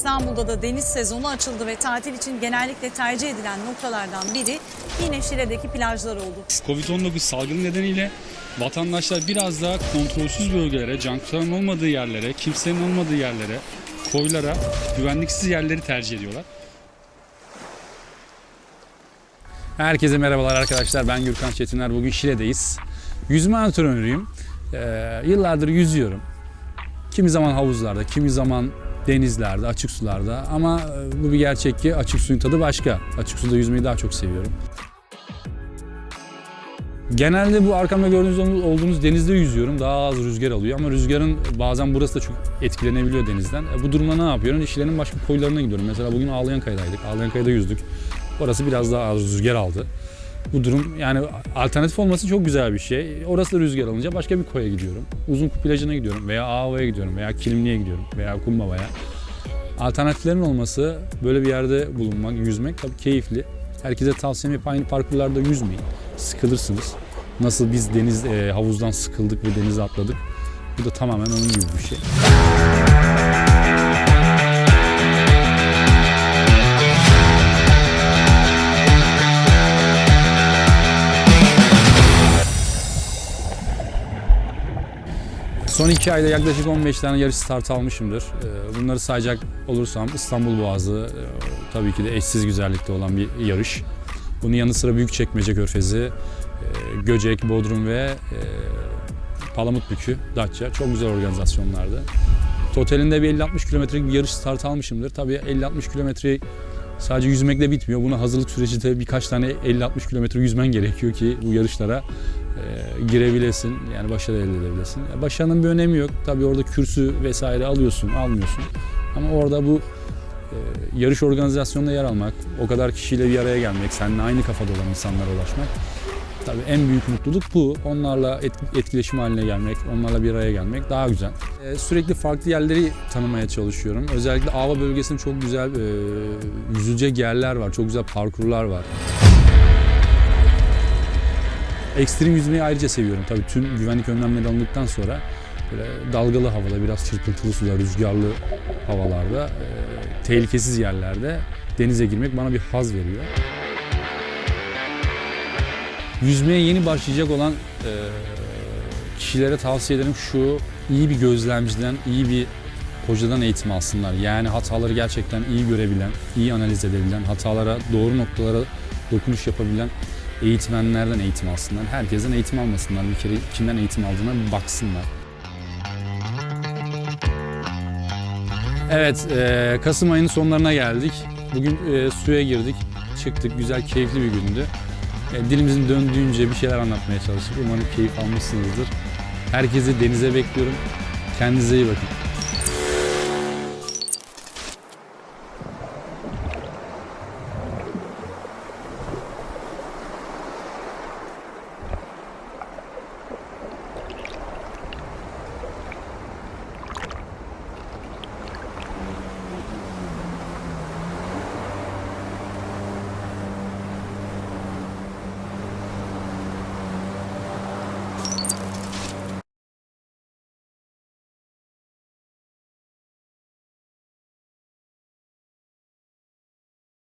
İstanbul'da da deniz sezonu açıldı ve tatil için genellikle tercih edilen noktalardan biri yine Şile'deki plajlar oldu. Covid-19 salgını nedeniyle vatandaşlar biraz daha kontrolsüz bölgelere, canlıların olmadığı yerlere, kimsenin olmadığı yerlere, koylara, güvenliksiz yerleri tercih ediyorlar. Herkese merhabalar arkadaşlar. Ben Gürkan Çetiner. Bugün Şile'deyiz. Yüzme antrenörüyüm. Ee, yıllardır yüzüyorum. Kimi zaman havuzlarda, kimi zaman denizlerde, açık sularda. Ama e, bu bir gerçek ki açık suyun tadı başka. Açık suda yüzmeyi daha çok seviyorum. Genelde bu arkamda gördüğünüz olduğunuz denizde yüzüyorum. Daha az rüzgar alıyor ama rüzgarın bazen burası da çok etkilenebiliyor denizden. E, bu durumda ne yapıyorum? İşlerin başka koylarına gidiyorum. Mesela bugün Ağlayankaya'daydık. Ağlayankaya'da yüzdük. Orası biraz daha az rüzgar aldı. Bu durum yani alternatif olması çok güzel bir şey. Orası da rüzgar alınca başka bir koya gidiyorum. Uzunkup plajına gidiyorum veya Ağova'ya gidiyorum veya Kilimli'ye gidiyorum veya Kumbava'ya. Alternatiflerin olması, böyle bir yerde bulunmak, yüzmek tabii keyifli. Herkese tavsiyem hep aynı parkurlarda yüzmeyin. Sıkılırsınız. Nasıl biz deniz e, havuzdan sıkıldık ve denize atladık. Bu da tamamen onun gibi bir şey. Son iki ayda yaklaşık 15 tane yarış start almışımdır. Ee, Bunları sayacak olursam İstanbul Boğazı e, tabii ki de eşsiz güzellikte olan bir yarış. Bunun yanı sıra Büyükçekmece Körfezi, e, Göcek, Bodrum ve e, Palamutbükü, Datça çok güzel organizasyonlardı. Totalinde bir 50-60 kilometrelik bir yarış start almışımdır. Tabii 50-60 kilometreyi sadece yüzmekle bitmiyor. Buna hazırlık süreci de birkaç tane 50-60 kilometre yüzmen gerekiyor ki bu yarışlara e, girebilesin. Yani başarı elde edebilesin. Ya Başarının bir önemi yok. Tabii orada kürsü vesaire alıyorsun, almıyorsun. Ama orada bu e, yarış organizasyonunda yer almak, o kadar kişiyle bir araya gelmek, seninle aynı kafada olan insanlara ulaşmak Tabii en büyük mutluluk bu. Onlarla et- etkileşim haline gelmek, onlarla bir araya gelmek daha güzel. Ee, sürekli farklı yerleri tanımaya çalışıyorum. Özellikle Ava bölgesinde çok güzel e, yerler var, çok güzel parkurlar var. Ekstrem yüzmeyi ayrıca seviyorum. Tabii tüm güvenlik önlemleri alındıktan sonra böyle dalgalı havada, biraz çırpıntılı suda, rüzgarlı havalarda, e, tehlikesiz yerlerde denize girmek bana bir haz veriyor. Yüzmeye yeni başlayacak olan e, kişilere tavsiye ederim şu iyi bir gözlemciden, iyi bir hocadan eğitim alsınlar. Yani hataları gerçekten iyi görebilen, iyi analiz edebilen, hatalara doğru noktalara dokunuş yapabilen eğitmenlerden eğitim alsınlar. Herkesten eğitim almasınlar. Bir kere kimden eğitim aldığına bir baksınlar. Evet, e, Kasım ayının sonlarına geldik. Bugün e, suya girdik, çıktık. Güzel, keyifli bir gündü. E, dilimizin döndüğünce bir şeyler anlatmaya çalıştık. Umarım keyif almışsınızdır. Herkesi denize bekliyorum. Kendinize iyi bakın.